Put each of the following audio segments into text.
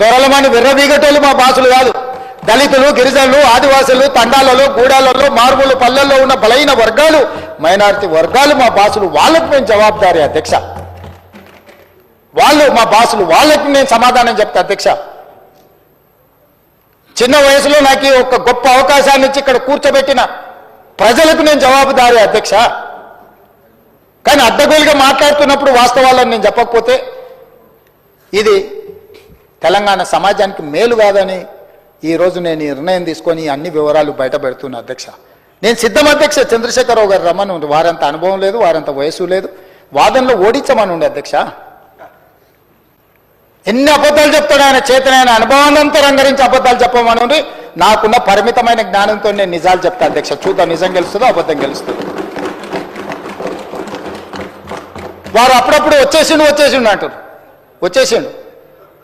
దొరలమని విర్రబీగటోళ్ళు మా బాసులు కాదు. దళితులు గిరిజనులు ఆదివాసులు తండాలలో గూడాలలో మారుమూల పల్లెల్లో ఉన్న బలైన వర్గాలు మైనారిటీ వర్గాలు మా బాసులు వాళ్ళకు మేము జవాబుదారి అధ్యక్ష. వాళ్ళు మా బాసులు వాళ్ళకి నేను సమాధానం చెప్తా అధ్యక్ష. చిన్న వయసులో నాకు ఈ ఒక గొప్ప అవకాశాన్ని ఇచ్చి ఇక్కడ కూర్చోబెట్టిన ప్రజలకు నేను జవాబుదారి అధ్యక్ష. కానీ అడ్డగోలుగా మాట్లాడుతున్నప్పుడు వాస్తవాలను నేను చెప్పకపోతే ఇది తెలంగాణ సమాజానికి మేలు కాదని ఈరోజు నేను ఈ నిర్ణయం తీసుకొని అన్ని వివరాలు బయట పెడుతున్నా అధ్యక్ష. నేను సిద్ధం అధ్యక్ష చంద్రశేఖరరావు గారు రమ్మని ఉంది. వారంత అనుభవం లేదు వారంత వయసు లేదు. వాదనలో ఓడించమని ఉండే అధ్యక్ష. ఎన్ని అబద్ధాలు చెప్తాడు ఆయన చేతనైన అనుభవాన్నంతా రంగరించి అబద్ధాలు చెప్పమని నాకున్న పరిమితమైన జ్ఞానంతో నేను నిజాలు చెప్తా అధ్యక్ష. చూద్దాం నిజం గెలుస్తుందో అబద్ధం గెలుస్తుందో? వారు అప్పుడప్పుడు వచ్చేసిండు వచ్చేసిండు అంటారు. వచ్చేసిండు.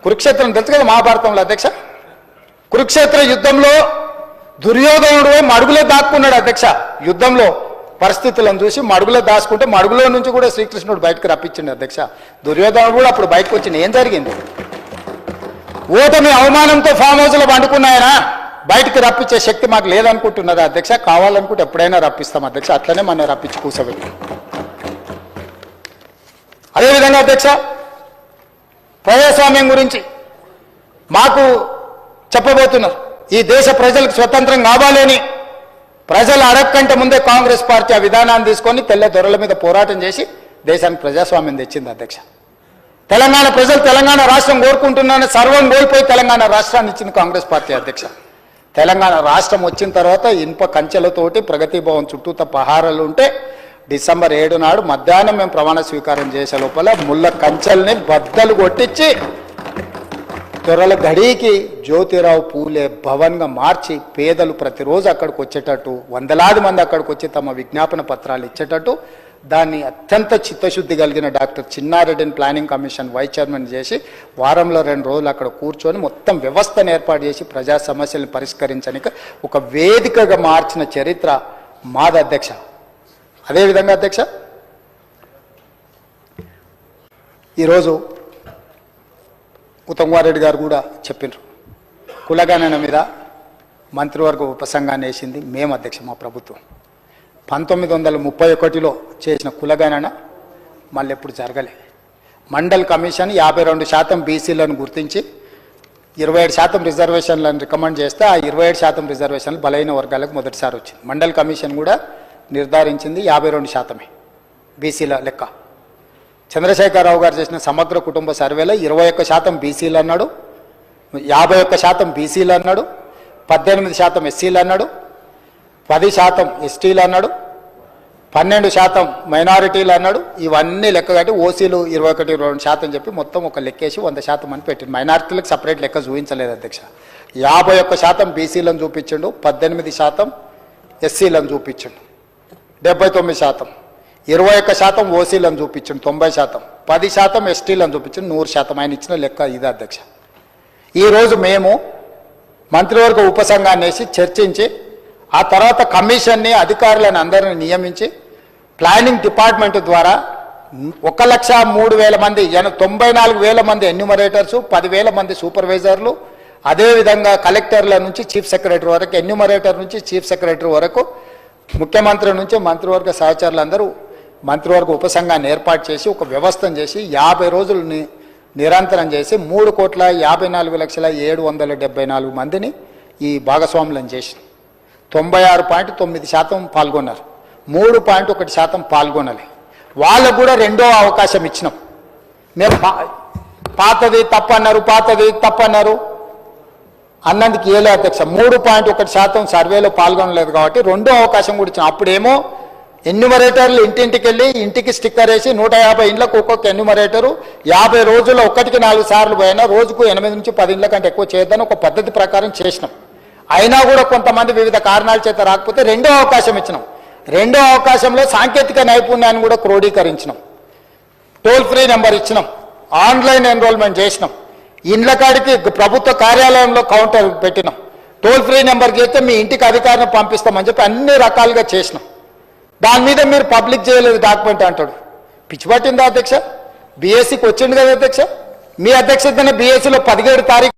కురుక్షేత్రం తెలుసు కదా మహాభారతంలో అధ్యక్ష? కురుక్షేత్ర యుద్ధంలో దుర్యోధనుడు మడుగులో దాక్కున్నాడు అధ్యక్ష యుద్ధంలో పరిస్థితులను చూసి మడుగులో దాచుకుంటే మడుగులో నుంచి కూడా శ్రీకృష్ణుడు బయటకు రప్పించిండు అధ్యక్ష. దుర్యోధనుడు కూడా అప్పుడు బయటకు వచ్చింది ఏం జరిగింది? ఓటమి అవమానంతో ఫామ్ హౌస్లో పండుకున్నాయనా? బయటకు బయటికి రప్పించే శక్తి మాకు లేదనుకుంటున్నదా అధ్యక్ష? కావాలనుకుంటే ఎప్పుడైనా రప్పిస్తాం అధ్యక్ష. అట్లనే మనం రప్పించి కూర్చోబెట్టి అదేవిధంగా అధ్యక్ష ప్రజాస్వామ్యం గురించి మాకు చెప్పబోతున్నారు. ఈ దేశ ప్రజలకు స్వతంత్రం కావాలని ప్రజలు అడగకంటే ముందే కాంగ్రెస్ పార్టీ ఆ విధానాన్ని తీసుకొని తెల్ల దొరల మీద పోరాటం చేసి దేశానికి ప్రజాస్వామ్యం తెచ్చింది అధ్యక్ష. తెలంగాణ ప్రజలు తెలంగాణ రాష్ట్రం కోరుకుంటున్నారని సర్వం కోల్పోయి తెలంగాణ రాష్ట్రాన్ని ఇచ్చింది కాంగ్రెస్ పార్టీ అధ్యక్ష. తెలంగాణ రాష్ట్రం వచ్చిన తర్వాత ఇనుప కంచెలతోటి ప్రగతి భవన్ చుట్టూత పహారాలు ఉంటే డిసెంబర్ ఏడు నాడు మధ్యాహ్నం మేము ప్రమాణ స్వీకారం చేసే లోపల ముళ్ళ కంచెల్ని బద్దలు కొట్టించి త్వరల గడికి జ్యోతిరావు పూలే భవన్గా మార్చి పేదలు ప్రతిరోజు అక్కడికి వచ్చేటట్టు వందలాది మంది అక్కడికి వచ్చి తమ విజ్ఞాపన పత్రాలు ఇచ్చేటట్టు దాన్ని అత్యంత చిత్తశుద్ధి కలిగిన డాక్టర్ చిన్నారెడ్డిని ప్లానింగ్ కమిషన్ వైస్ చైర్మన్ చేసి వారంలో రెండు రోజులు అక్కడ కూర్చొని మొత్తం వ్యవస్థను ఏర్పాటు చేసి ప్రజా సమస్యలను పరిష్కరించడానికి ఒక వేదికగా మార్చిన చరిత్ర మాది అధ్యక్ష. అదేవిధంగా అధ్యక్ష? ఈరోజు ఉత్తమ్ రెడ్డి గారు కూడా చెప్పినారు కులగణన మీద మంత్రివర్గ ఉపసంఘాన్ని వేసింది మేము అధ్యక్ష మా ప్రభుత్వం. పంతొమ్మిది వందల ముప్పై ఒకటిలో చేసిన కులగణన మళ్ళీ ఎప్పుడు జరగలే. మండల్ కమిషన్ యాభై రెండు శాతం బీసీలను గుర్తించి ఇరవై ఏడు శాతం రిజర్వేషన్లను రికమెండ్ చేస్తే ఆ ఇరవై ఏడు శాతం రిజర్వేషన్లు బలైన వర్గాలకు మొదటిసారి వచ్చింది. మండల్ కమిషన్ కూడా నిర్ధారించింది యాభై రెండు శాతమే బీసీల లెక్క. చంద్రశేఖరరావు గారు చేసిన సమగ్ర కుటుంబ సర్వేలో ఇరవై ఒక్క శాతం బీసీలు అన్నాడు యాభై ఒక్క శాతం బీసీలు అన్నాడు పద్దెనిమిది శాతం ఎస్సీలు అన్నాడు పది శాతం ఎస్టీలు అన్నాడు పన్నెండు శాతం మైనారిటీలు అన్నాడు. ఇవన్నీ లెక్క కట్టి ఓసీలు ఇరవై ఒకటి రెండు శాతం చెప్పి మొత్తం ఒక లెక్కేసి వంద శాతం అని పెట్టింది మైనారిటీలకు సపరేట్ లెక్క చూపించలేదు అధ్యక్ష. యాభై ఒక్క శాతం బీసీలను చూపించండు పద్దెనిమిది శాతం ఎస్సీలను చూపించిండు. డెబ్బై తొమ్మిది శాతం. ఇరవై ఒక్క శాతం ఓసీలను చూపించిండు తొంభై శాతం. పది శాతం ఎస్టీలను చూపించిండు నూరు శాతం. ఆయన ఇచ్చిన లెక్క ఇది అధ్యక్ష. ఈరోజు మేము మంత్రివర్గ ఉపసంఘాన్ని వేసి చర్చించి ఆ తర్వాత కమిషన్ని అధికారులను అందరిని నియమించి ప్లానింగ్ డిపార్ట్మెంట్ ద్వారా ఒక లక్ష మూడు వేల మంది ఎన- తొంభై నాలుగు వేల మంది ఎన్యూమరేటర్స్ పదివేల మంది సూపర్వైజర్లు అదేవిధంగా కలెక్టర్ల నుంచి చీఫ్ సెక్రటరీ వరకు ఎన్యూమరేటర్ నుంచి చీఫ్ సెక్రటరీ వరకు ముఖ్యమంత్రి నుంచి మంత్రివర్గ సహచరులందరూ మంత్రివర్గ ఉపసంఘాన్ని ఏర్పాటు చేసి ఒక వ్యవస్థను చేసి యాభై రోజులు నిరంతరం చేసి మూడు కోట్ల యాభై నాలుగు లక్షల ఏడు వందల డెబ్బై నాలుగు మందిని ఈ భాగస్వాములను చేసి తొంభై ఆరు పాయింట్ తొమ్మిది శాతం పాల్గొన్నారు. మూడు పాయింట్ ఒకటి శాతం పాల్గొనాలి. వాళ్ళకు కూడా రెండో అవకాశం ఇచ్చినాం. మేము పాతది తప్పన్నారు పాతది తప్పన్నారు. అన్నందుకు ఏలే అధ్యక్ష. మూడు పాయింట్ ఒకటి శాతం సర్వేలో పాల్గొనలేదు కాబట్టి రెండో అవకాశం కూడా ఇచ్చాం అప్పుడేమో ఎన్యుమరేటర్లు ఇంటింటికి వెళ్ళి ఇంటికి స్టిక్కర్ వేసి నూట యాభై ఇండ్లకు ఒక్కొక్క ఎన్యుమరేటరు యాభై రోజుల్లో ఒకటికి నాలుగు సార్లు పోయినా రోజుకు ఎనిమిది నుంచి పది ఇండ్ల కంటే ఎక్కువ చేయొద్దని ఒక పద్ధతి ప్రకారం చేసినాం. అయినా కూడా కొంతమంది వివిధ కారణాల చేత రాకపోతే రెండో అవకాశం ఇచ్చినాం. రెండో అవకాశంలో సాంకేతిక నైపుణ్యాన్ని కూడా క్రోడీకరించినాం. టోల్ ఫ్రీ నెంబర్ ఇచ్చినాం. ఆన్లైన్ ఎన్రోల్మెంట్ చేసినాం. ఇండ్ల కాడికి ప్రభుత్వ కార్యాలయంలో కౌంటర్ పెట్టినాం. టోల్ ఫ్రీ నెంబర్ అయితే మీ ఇంటికి అధికారిని పంపిస్తామని చెప్పి అన్ని రకాలుగా చేసినాం. దాని మీద మీరు పబ్లిక్ చేయలేదు డాక్యుమెంట్ అంటాడు. పిచ్చి పట్టిందా అధ్యక్ష? బీఎస్సీకి వచ్చిండు కదా అధ్యక్ష? మీ అధ్యక్షతనే బీఎస్సీలో పదిహేడు తారీఖు